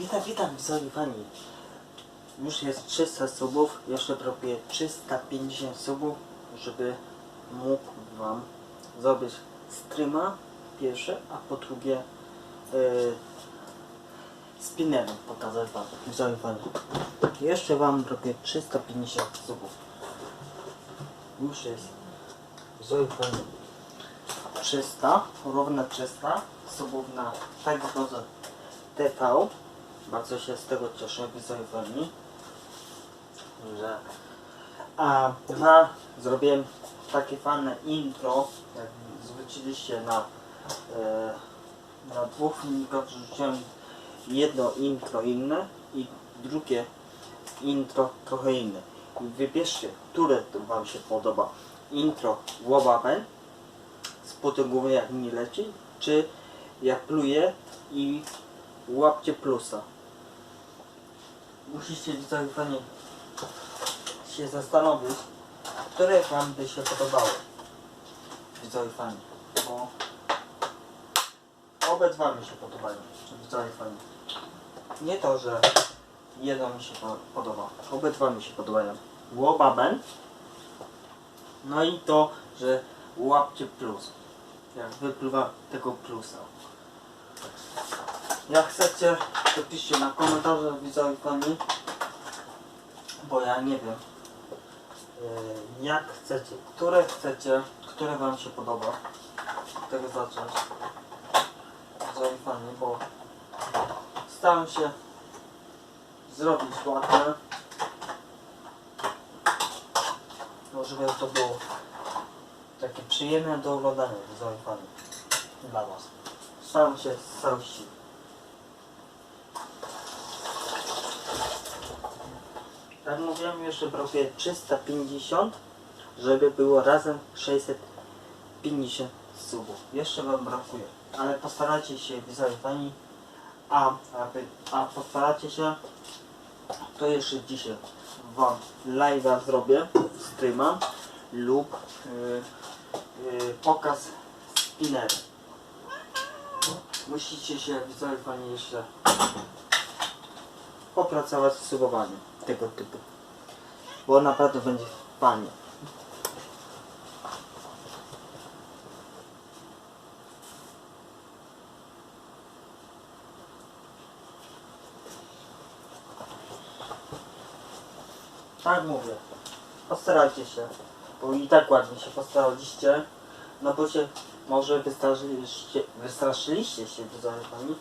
Witam, witam, widzowie pani. Już jest 300 subów, jeszcze brakuje 350 subów, żeby mógł wam zrobić streama pierwsze, a po drugie yy, spinnerem pokazać wam, widzowie pani. Jeszcze wam brakuje 350 subów. Już jest, widzowie pani, 300, równe 300 subów na tak wygląda TV. Bardzo się z tego cieszę, widzowie fani, że a dwa zrobiłem takie fajne intro, jak zwróciliście na e, na dwóch filmikach rzuciłem jedno intro inne i drugie intro trochę inne. Wybierzcie, które wam się podoba. Intro łobabę z głowy jak mi leci, czy jak pluje i łapcie plusa. Musicie widzowie fani się zastanowić, które wam by się podobały. Widzowie fani, bo obydwa mi się podobają. Widzowie fani. Nie to, że jedno mi się po- podoba. Obydwa mi się podobają. Łobaben. No i to, że łapcie plus. Jak wypływa tego plusa. Jak chcecie, to piszcie na komentarze widzowie fani, bo ja nie wiem e, jak chcecie, które chcecie, które wam się podoba. Od tego zacząć. Widzowie fani, bo staram się zrobić ładne, no żeby to było takie przyjemne do oglądania widzowie fani dla was. Staram się z sił. Jak mówiłem, jeszcze brakuje 350, żeby było razem 650 subów. Jeszcze wam brakuje, ale postarajcie się, widzowie pani, a, a postaracie się, to jeszcze dzisiaj wam live'a zrobię, streama lub yy, yy, pokaz spinnery. Musicie się, widzowie pani, jeszcze popracować z subowaniem tego typu. Bo naprawdę będzie fajnie. Tak mówię. Postarajcie się. Bo i tak ładnie się postaraliście. No bo się może wystraszyliście, wystraszyliście się, widzowie pani,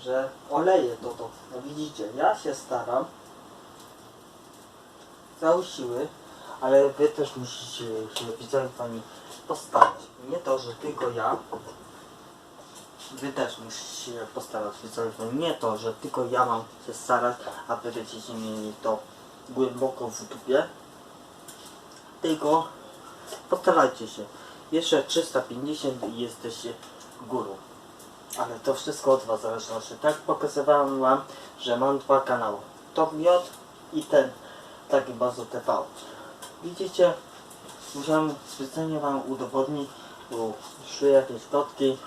że oleję to to. No widzicie, ja się staram całe ale wy też musicie się, widzowie pani, postarać. Nie to, że tylko ja, wy też musicie się postarać, widzowie. Nie to, że tylko ja mam się starać, a wy będziecie mieli to głęboko w dupie, tylko postarajcie się. Jeszcze 350 i jesteście górą. Ale to wszystko od Was zależy. Tak pokazywałem Wam, że mam dwa kanały. Top J i ten, taki Bazo TV. Widzicie, musiałem specjalnie Wam udowodnić, bo szły jakieś plotki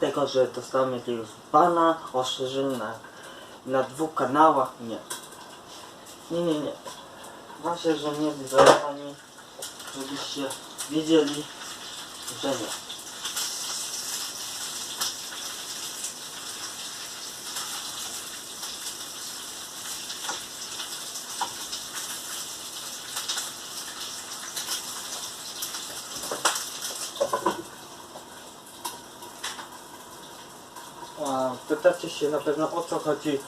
tego, że dostałem jakiegoś bana, ostrzeżenie na, na dwóch kanałach. Nie. Nie, nie, nie. Właśnie, że nie widzowie Pani, żebyście wiedzieli, że nie. A pytacie się na pewno o co chodzi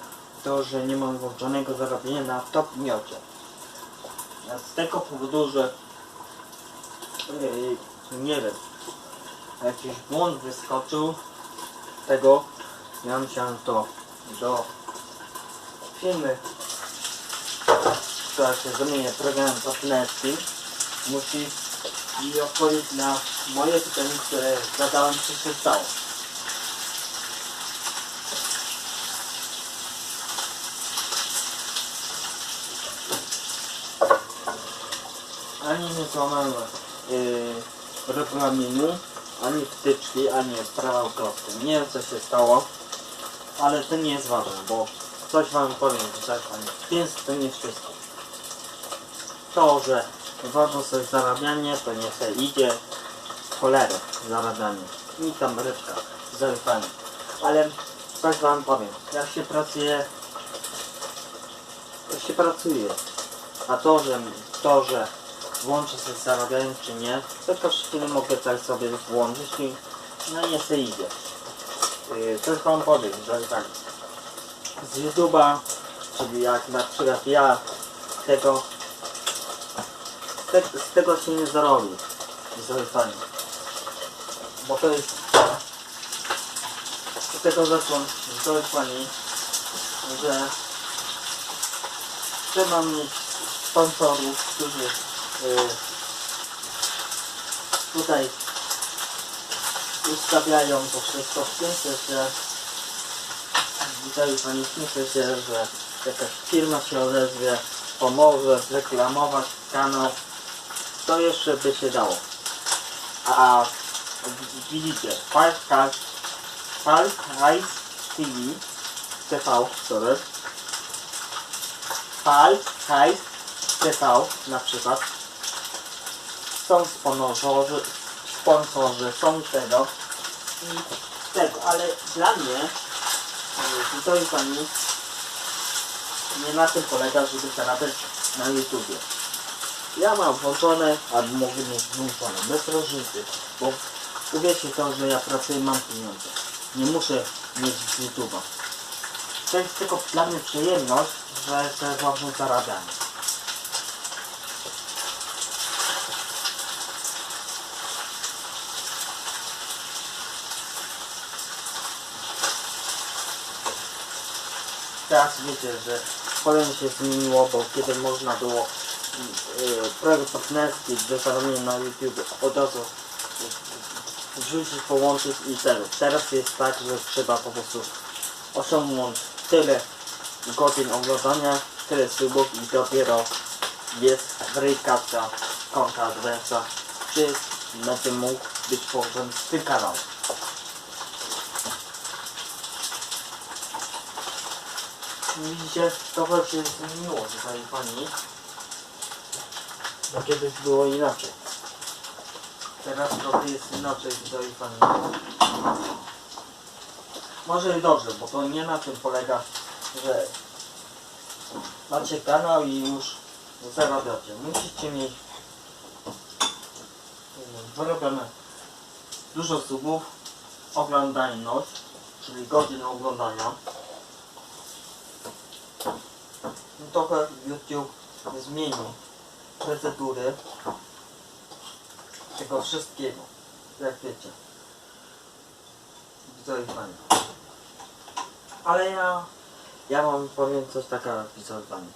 to, że nie mam włączonego zarabienia na top miocie. Z tego powodu, że nie wiem, jakiś błąd wyskoczył tego ja musiałem to do firmy, która się zamienia programem partnerskim musi mi odpowiedzieć na moje pytanie, które zadałem, co się stało. Złamałem yy, regulaminu, ani wtyczki, ani prawa autorskie. Nie wiem co się stało. ale to nie jest ważne, bo coś wam powiem, tak panie. Więc to nie wszystko. To, że ważne sobie zarabianie, to nie se idzie w cholerę zarabianie. I tam rybka, zaufanie. Ale coś wam powiem, jak się pracuje, jak się pracuje, a to, że to, że włączę sobie zarabianie czy nie, to też chwilę mogę tak sobie włączyć i no nie se idzie. Yy, Coś wam powiem, że tak z YouTube'a, czyli jak na przykład ja tego te, z tego się nie zarobi zaufanie. Bo to jest z tego zacząłem zaufanie, że trzeba mieć sponsorów, którzy tutaj ustawiają to wszystko w tym sensie, tutaj pani myślę się, że jakaś firma się odezwie, pomoże zreklamować kanał, to jeszcze by się dało. A widzicie, Five Cars, Five TV, TV, sorry, Five Eyes TV na przykład, są sponsorzy, sponsorzy są tego i tego, ale dla mnie jest pani nie na tym polega, żeby zarabiać na YouTubie. Ja mam włączone, albo mogę mieć włączone, bez różnicy, bo uwierzcie to, że ja pracuję, mam pieniądze. Nie muszę mieć YouTube'a. To jest tylko dla mnie przyjemność, że jest ważne zarabianie. Teraz wiecie, że szkolenie się zmieniło, bo kiedy można było yy, projekt partnerski do zarobienia na YouTube od razu wrzucić, połączyć i teraz. Teraz jest tak, że trzeba po prostu osiągnąć tyle godzin oglądania, tyle subów i dopiero jest weryfikacja konta Advensa, czy będzie mógł być połączony z tym kanałem. Widzicie, trochę się zmieniło tutaj pani. Bo kiedyś było inaczej. Teraz trochę jest inaczej tutaj pani. Może i dobrze, bo to nie na tym polega, że macie kanał i już zarabiacie. Musicie mieć wyrobione dużo subów, oglądalność, czyli godzin oglądania. No trochę YouTube zmienił procedury tego wszystkiego, jak wiecie. Fajnie. Ale ja, ja wam powiem coś takiego, fajnie.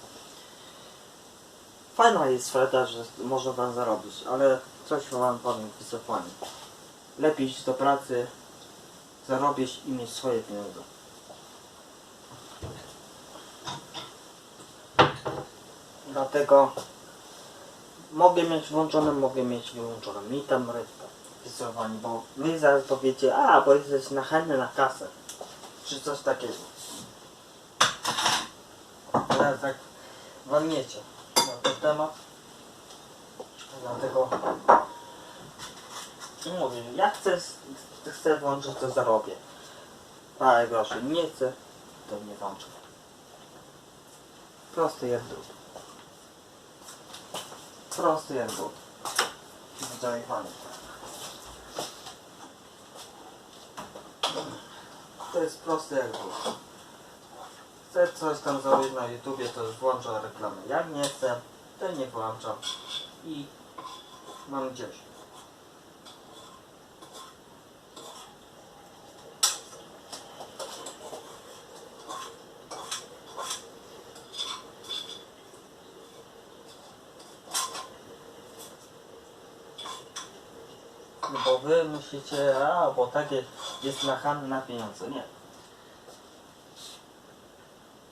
Fajna jest Freda, że można wam zarobić, ale coś wam powiem, fajnie. Lepiej iść do pracy, zarobić i mieć swoje pieniądze. Dlatego mogę mieć włączone, mogę mieć wyłączone. Mi tam rybka wysłowani, bo wy zaraz powiecie, a bo jesteś nachalny na kasę. Czy coś takiego. Teraz tak walniecie na ten temat. Dlatego i mówię, jak chcę, chcę włączyć, to zarobię. Parę groszy. Nie chcę, to nie włączę. Prosty jak drut. Prosty jak drut. Widzowie fani. To jest prosty jak drut. Chcę coś tam zrobić na YouTubie, to już włączam reklamę. Jak nie chcę, to nie włączam. I mam gdzieś. Bo wy myślicie, a bo takie jest nachalne na pieniądze. Nie.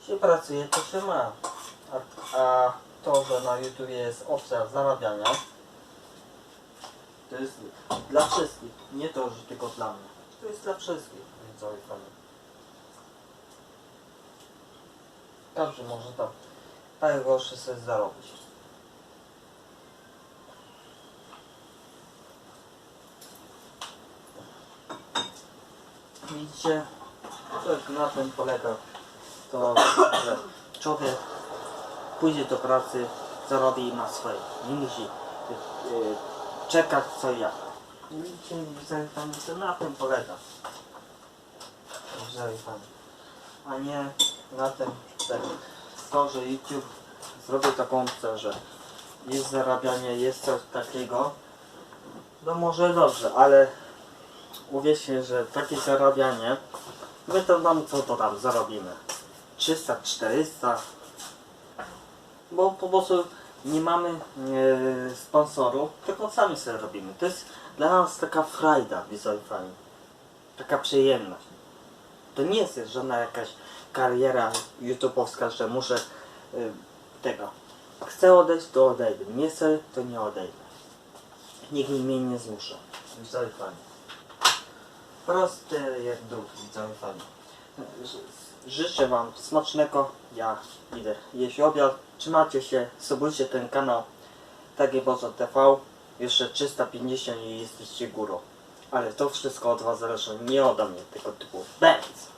Się pracuje, to się ma. A, a to, że na YouTube jest opcja zarabiania, to jest dla wszystkich. Nie to, że tylko dla mnie. To jest dla wszystkich. Widzowie fani. Każdy może tam parę groszy sobie zarobić. Widzicie, to na tym polega to, że człowiek pójdzie do pracy, zarobi i ma swoje. Nie musi y, czekać co ja. Widzę, tam to na tym polega. Widzę, pan. A nie na tym, że to, że YouTube zrobił taką opcję, że jest zarabianie, jest coś takiego, no może dobrze, ale uwierzcie, że takie zarabianie, my to nam co to tam zarobimy? 300, 400, bo po prostu nie mamy e, sponsorów, tylko sami sobie robimy. To jest dla nas taka frajda, fani. Taka przyjemność. To nie jest żadna jakaś kariera YouTube'owska, że muszę y, tego. Chcę odejść, to odejdę. Nie chcę, to nie odejdę. Nikt mnie nie zmusza. Fani. Prosty jak drut, widzowie fani. Ży- Życzę Wam smacznego. Ja idę jeść obiad. Trzymajcie się, subujcie ten kanał. Takie Bozo TV. Jeszcze 350 i jesteście górą. Ale to wszystko od Was zależy, nie ode mnie, tylko typu Benz.